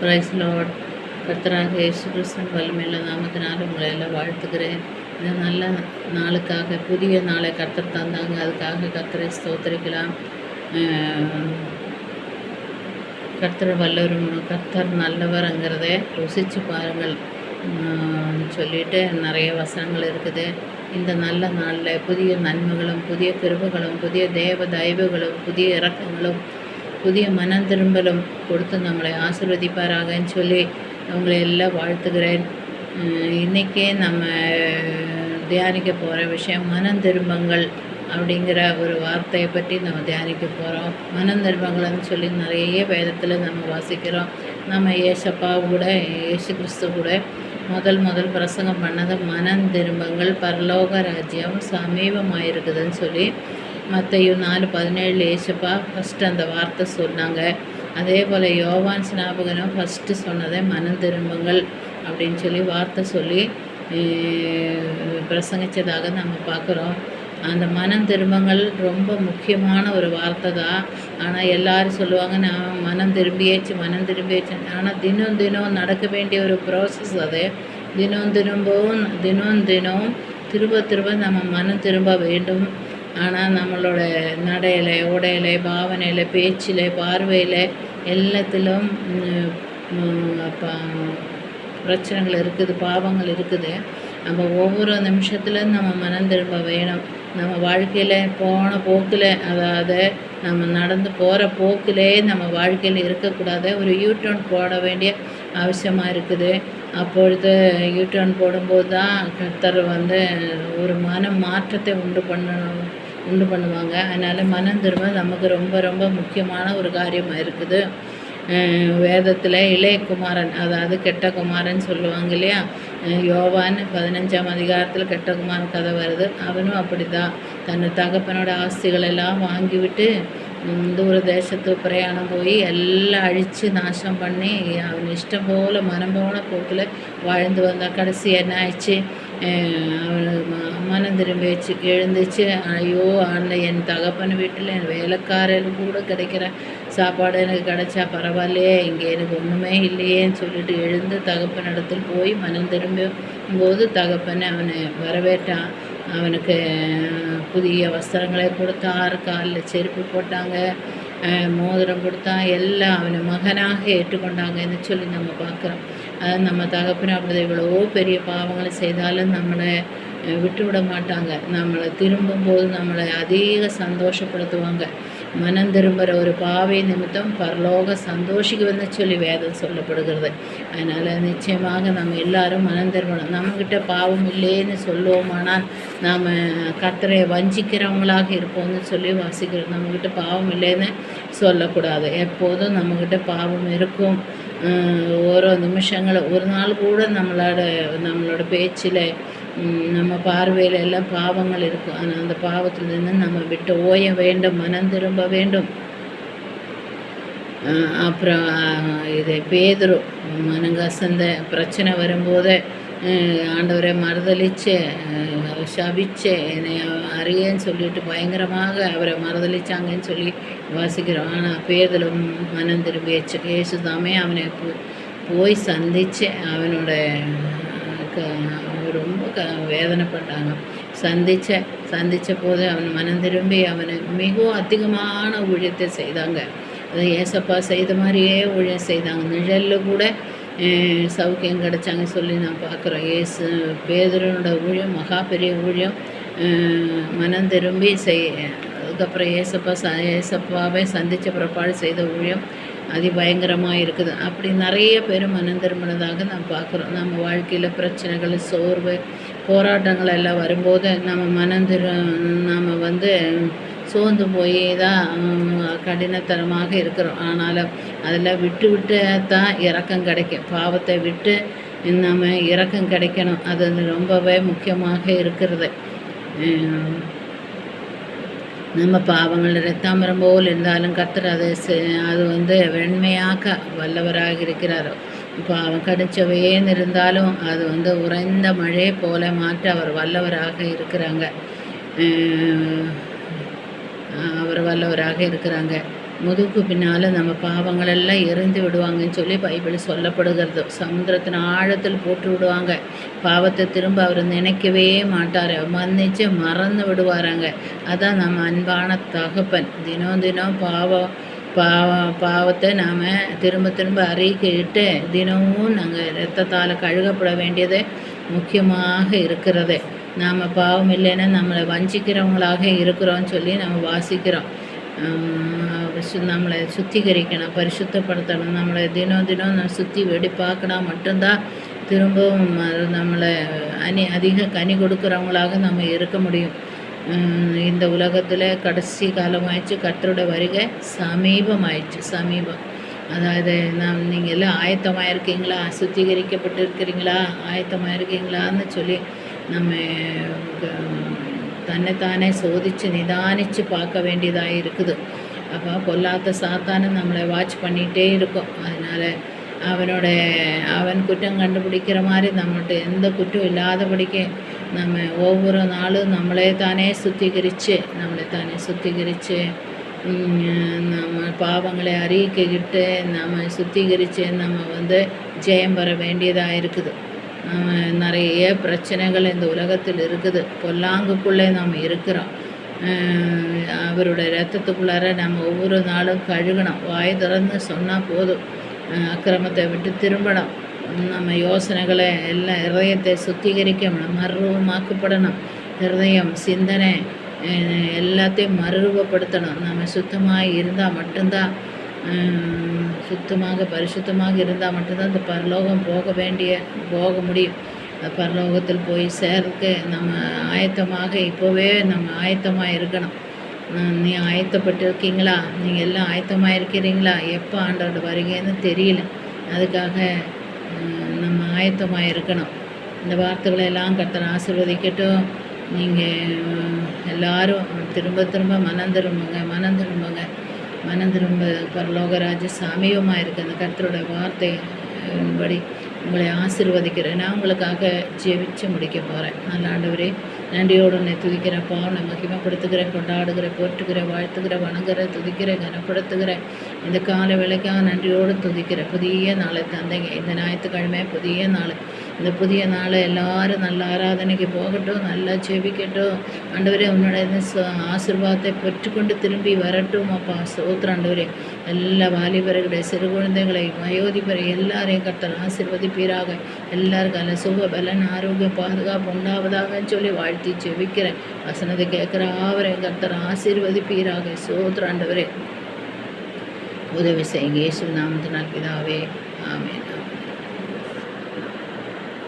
Price Lord கர்த்தராக இயேசு கிறிஸ்தன் வலிமையில நாமத்தினால உங்களை எல்லாம் வாழ்த்துக்கிறேன் இந்த நல்ல நாளுக்காக புதிய நாளை கர்த்தர் தந்தாங்க. அதுக்காக கர்த்தரை ஸ்தோத்திரிக்கலாம். கர்த்தர் வல்லவரும் கர்த்தர் நல்லவருங்கிறத ருசித்து பாருங்கள். சொல்லிட்டு நிறைய வசனங்கள் இருக்குது. இந்த நல்ல நாளில் புதிய நன்மைகளும் புதிய கிருபுகளும் புதிய தேவ தயவுகளும் புதிய இறக்கங்களும் புதிய மனம் திரும்பலும் கொடுத்து நம்மளை ஆசிர்வதிப்பாராகன்னு சொல்லி அவங்களை எல்லாம் வாழ்த்துகிறேன். இன்றைக்கே நம்ம தியானிக்க போகிற விஷயம் மனம் திரும்பங்கள் அப்படிங்கிற ஒரு வார்த்தையை பற்றி நம்ம தியானிக்க போகிறோம் மனம் திரும்பங்கள்னு சொல்லி நிறைய வேதத்தில் நம்ம வாசிக்கிறோம். நம்ம ஏசப்பா கூட ஏசு கிறிஸ்து கூட முதல் முதல் பிரசங்கம் பண்ணது மனம் திரும்பங்கள் பரலோக ராஜ்யம் சமீபமாக இருக்குதுன்னு சொல்லி மத்தையும் நாலு பதினேழு ஏசப்பா ஃபஸ்ட்டு அந்த வார்த்தை சொன்னாங்க. அதே போல் யோவான் ஸ்நாபகனும் ஃபஸ்ட்டு சொன்னதை மனம் திரும்பங்கள் அப்படின்னு சொல்லி வார்த்தை சொல்லி பிரசங்கித்ததாக பிரசங்கிச்சதாக நம்ம பார்க்குறோம். அந்த மனம் திரும்பங்கள் ரொம்ப முக்கியமான ஒரு வார்த்தை தான். ஆனால் எல்லாரும் சொல்லுவாங்க நான் மனம் திரும்பியாச்சு மனம் திரும்பியாச்சு. ஆனால் தினம் தினம் நடக்க வேண்டிய ஒரு ப்ராசஸ் அது. தினம் திரும்பவும் தினம் தினம் திரும்ப திரும்ப நம்ம மனம் திரும்ப வேண்டும். ஆனால் நம்மளோட நடையில் உடையில பாவனையில் பேச்சில் பார்வையில் எல்லாத்திலும் பிரச்சனைகள் இருக்குது பாவங்கள் இருக்குது. நம்ம ஒவ்வொரு நிமிஷத்துல நம்ம மனம் திரும்ப வேணும். நம்ம வாழ்க்கையில் போன போக்கில் அதாவது நம்ம நடந்து போகிற போக்கிலே நம்ம வாழ்க்கையில் இருக்கக்கூடாது. ஒரு யூடர்ன் போட வேண்டிய அவசியமாக இருக்குது. அப்பொழுது யூடர்ன் போடும்போது தான் கத்தர் வந்து ஒரு மன மாற்றத்தை உண்டு பண்ணணும். உண்டு பண்ணுவாங்க. அதனால் மனம் திரும்ப நமக்கு ரொம்ப ரொம்ப முக்கியமான ஒரு காரியமாக இருக்குது. வேதத்தில் இளையகுமாரன் அதாவது கெட்ட குமாரன் சொல்லுவாங்க இல்லையா? யோவான் பதினஞ்சாம் அதிகாரத்தில் கெட்ட குமாரன் கதை வருது. அவனும் அப்படி தான் தன் தகப்பனோட ஆஸ்திகள் எல்லாம் வாங்கிவிட்டு தூர தேசத்து பிரயாணம் போய் எல்லாம் அழித்து நாசம் பண்ணி அவன் இஷ்டம் போல் மனம் போன போக்கில் வாழ்ந்து வந்தான். கடைசி என்ன ஆயிடுச்சு? அவன் மனம் திரும்பி வச்சு எழுந்துச்சு. ஐயோ அந்த என் தகப்பன் வீட்டில் என் வேலைக்காரருக்கு கூட கிடைக்கிற சாப்பாடு எனக்கு கிடைச்சா பரவாயில்லையே இங்கே எனக்கு ஒன்றுமே இல்லையேன்னு சொல்லிட்டு எழுந்து தகப்பன் இடத்துல போய் மனம் திரும்பும் போது தகப்பன் அவனை வரவேற்றான். அவனுக்கு புதிய வஸ்திரங்களை கொடுத்தார். காலில் செருப்பு போட்டாங்க. அஹ் மோதிரம் கொடுத்தா எல்லாம் அவனை மகனாக ஏற்றுக்கொண்டாங்கன்னு சொல்லி நம்ம பார்க்குறோம். அதாவது நம்ம தகப்பன அப்படி இவ்வளவோ பெரிய பாவங்களை செய்தாலும் நம்மளை அஹ் விட்டு விட மாட்டாங்க. நம்மளை திரும்பும்போது நம்மளை அதிக சந்தோஷப்படுத்துவாங்க. மனம் திரும்புகிற ஒரு பாவை நிமித்தம் பரலோக சந்தோஷிக்குன்னு சொல்லி வேதம் சொல்லப்படுகிறது. அதனால் நிச்சயமாக நம்ம எல்லாரும் மனம் திரும்பணும். நம்மக்கிட்ட பாவம் இல்லைன்னு சொல்லுவோமானால் நாம் கத்தரை வஞ்சிக்கிறவங்களாக இருப்போம்னு சொல்லி வாசிக்கிறோம். நம்மக்கிட்ட பாவம் இல்லைன்னு சொல்லக்கூடாது. எப்போதும் நம்மக்கிட்ட பாவம் இருக்கும். அஹ் ஓரோ நிமிஷங்கள் ஒரு நாள் கூட நம்மளோட நம்மளோட பேச்சில் நம்ம பார்வையில் எல்லாம் பாவங்கள் இருக்கும். ஆனால் அந்த பாவத்திலிருந்து நம்ம விட்டு ஓய வேண்டும் மனம் திரும்ப வேண்டும். அப்புறம் அஹ், இது பேதுரு மனங்கசந்த பிரச்சனை வரும்போது ஆண்டவரை மறுதளித்து சபிச்சு என்னை அறியேன்னு சொல்லிட்டு பயங்கரமாக அவரை மறுதளிச்சாங்கன்னு சொல்லி வாசிக்கிறோம். ஆனால் பேதலும் மனம் திரும்பி வச்சு இயேசுதாமே அவனை போய் சந்தித்து அவனோட அவங்க ரொம்ப க வேதனைப்பட்டாங்க. சந்திச்ச சந்தித்த போது அவன் மனம் திரும்பி அவனை மிகவும் அதிகமான ஊழியத்தை செய்தாங்க. அது ஏசப்பா செய்த மாதிரியே ஊழியம் செய்தாங்க. நிழலில் கூட சௌக்கியம் கிடைச்சாங்க சொல்லி நான் பார்க்குறோம் ஏசு பேதரனோட ஊழியம் மகா பெரிய ஊழியம். மனம் திரும்பி செய் அதுக்கப்புறம் ஏசப்பா ச ஏசப்பாவே சந்தித்த பிறப்பாடு செய்த ஊழியம். அதிபயங்கரமாக இருக்குது. அப்படி நிறைய பேர் மனம் திரும்பினதாக நாம் பார்க்குறோம். நம்ம வாழ்க்கையில் பிரச்சனைகள் சோர்வு போராட்டங்கள் எல்லாம் வரும்போது நம்ம மனம் திரு நாம் வந்து சோர்ந்து போய் தான் கடினத்தனமாக இருக்கிறோம். ஆனாலும் அதில் விட்டு விட்டு தான் இறக்கம் கிடைக்கும். பாவத்தை விட்டு நம்ம இறக்கம் கிடைக்கணும். அது ரொம்பவே முக்கியமாக இருக்கிறது. நம்ம பாவங்கள் ரத்தாமரம் போல் இருந்தாலும் கர்த்தர் அதை செ- அது வந்து வெண்மையாக்க வல்லவராக இருக்கிறார். பாவம் கடிச்சவையேன்னு இருந்தாலும் அது வந்து உறைந்த மழை போல மாற்ற அவர் வல்லவராக இருக்கிறாங்க. அவர் வல்லவராக இருக்கிறாங்க. முதுகு பின்னால் நம்ம பாவங்களெல்லாம் எரிந்து விடுவாங்கன்னு சொல்லி பைபிள் சொல்லப்படுகிறது. சமுத்திரத்தின் ஆழத்தில் போட்டு விடுவாங்க. பாவத்தை திரும்ப அவர் நினைக்கவே மாட்டார். மன்னிச்சு மறந்து விடுவாராங்க. அதான் நம்ம அன்பான தகப்பன். தினம் தினம் பாவம் பாவ பாவத்தை நாம் திரும்ப திரும்ப அறிக்கையிட்டு தினமும் நாங்கள் இரத்தத்தால் கழுகப்பட வேண்டியது முக்கியமாக இருக்கிறது. நாம் பாவம் இல்லைன்னா நம்மளை வஞ்சிக்கிறவங்களாக இருக்கிறோம்னு சொல்லி நம்ம வாசிக்கிறோம். நம்மளை சுத்திகரிக்கணும் பரிசுத்தப்படுத்தணும் நம்மளை தினம் தினம் நம்ம சுற்றி வெடிப்பாக்கினா மட்டும்தான் திரும்பவும் நம்மளை அணி அதிக கனி கொடுக்குறவங்களாக நம்ம இருக்க முடியும் இந்த உலகத்தில் கடைசி காலமாயிடுச்சு கத்தரோட வருகை சமீபமாயிடுச்சு சமீபம் அதாவது நாம் நீங்கள் எல்லாம் ஆயத்தமாக இருக்கீங்களா சுத்திகரிக்கப்பட்டு இருக்கிறீங்களா ஆயத்தமாக இருக்கீங்களான்னு சொல்லி நம்ம தன்னைத்தானே சோதித்து நிதானித்து பார்க்க வேண்டியதாக இருக்குது அப்போ பொல்லாத சாத்தானும் நம்மளை வாட்ச் பண்ணிகிட்டே இருக்கும் அதனால் அவனோட அவன் குற்றம் கண்டுபிடிக்கிற மாதிரி நம்மகிட்ட எந்த குற்றம் இல்லாதபடிக்கு நம்ம ஒவ்வொரு நாளும் நம்மளே தானே சுத்திகரித்து நம்மளை தானே சுத்திகரித்து நம்ம பாவங்களை அறிவிக்கிட்டு நம்ம சுத்திகரித்து நம்ம வந்து ஜெயம் பெற வேண்டியதாக இருக்குது நிறைய பிரச்சனைகள் இந்த உலகத்தில் இருக்குது. பொல்லாங்குக்குள்ளே நாம் இருக்கிறோம். அவருடைய ரத்தத்துக்குள்ளார நம்ம ஒவ்வொரு நாளும் கழுகணும். வாய் திறந்து சொன்னால் போதும். அக்கிரமத்தை விட்டு திரும்பணும். நம்ம யோசனைகளை எல்லாம் இதயத்தை சுத்திகரிக்கணும். மறுரூபமாக்கப்படணும் ஹிருதயம் சிந்தனை எல்லாத்தையும் மறுரூபப்படுத்தணும். நம்ம சுத்தமாக இருந்தால் மட்டும்தான் சுத்தமாக பரிசுத்தமாக இருந்தால் மட்டும்தான் இந்த பரலோகம் போக வேண்டிய போக முடியும். பரலோகத்தில் போய் சேர்க்க நம்ம ஆயத்தமாக இப்போவே நம்ம ஆயத்தமாக இருக்கணும். நீ ஆயத்தப்பட்டு இருக்கீங்களா நீங்கள் எல்லாம் ஆயத்தமாக இருக்கிறீங்களா எப்போ ஆண்டோட வருகைன்னு தெரியல. அதுக்காக நம்ம ஆயத்தமாக இருக்கணும் இந்த வார்த்தைகளை எல்லாம் கத்தனை ஆசிர்வதிக்கட்டும் நீங்கள் எல்லாரும் திரும்ப திரும்ப மனம் திரும்புங்க மனம் திரும்புங்க. மனந்திரும்ப பரலோகராஜ சமீபமாக இருக்குது அந்த கருத்தரோட வார்த்தை படி உங்களை ஆசிர்வதிக்கிறேன். நான் உங்களுக்காக ஜெபிச்சு முடிக்க போகிறேன் நல்ல ஆண்டவரே நன்றியோடு உன்னை துதிக்கிறப்பா உன்னை மகிமைப்படுத்துகிறேன். கொண்டாடுகிறேன் போற்றுகிறேன் வாழ்த்துகிறேன் வணங்குறேன் துதிக்கிறேன் கனப்படுத்துகிறேன். இந்த கால வேலைக்காக நன்றியோடு துதிக்கிறேன் புதிய நாளை தந்தைங்க. இந்த ஞாயிற்றுக்கிழமை புதிய நாள். இந்த புதிய நாளை எல்லாரும் நல்ல ஆராதனைக்கு போகட்டும் நல்லா செபிக்கட்டும் ஆண்டவரே உன்னோட ஆசிர்வாதத்தை பெற்றுக்கொண்டு திரும்பி வரட்டும் அப்பா. சோத்திர ஆண்டவரே. எல்லா வாலிபர்களை சிறு குழந்தைகளை வயோதிபரை எல்லாரையும் கட்டல் ஆசிர்வதிப்பீராக. எல்லாருக்கும் அல்ல சுக பலன் ஆரோக்கியம் பாதுகாப்பு உண்டாவதாகன்னு சொல்லி வாழ்த்தி செவிக்கிறேன் வசனத்தை கேட்குற ஆவரையும் கர்த்தர் ஆசிர்வதிப்பீராக. சோத்திர ஆண்டவரே. உதவி செய்யுங்க. இயேசு நாமத்தினால் பிதாவே. ஆமேன்.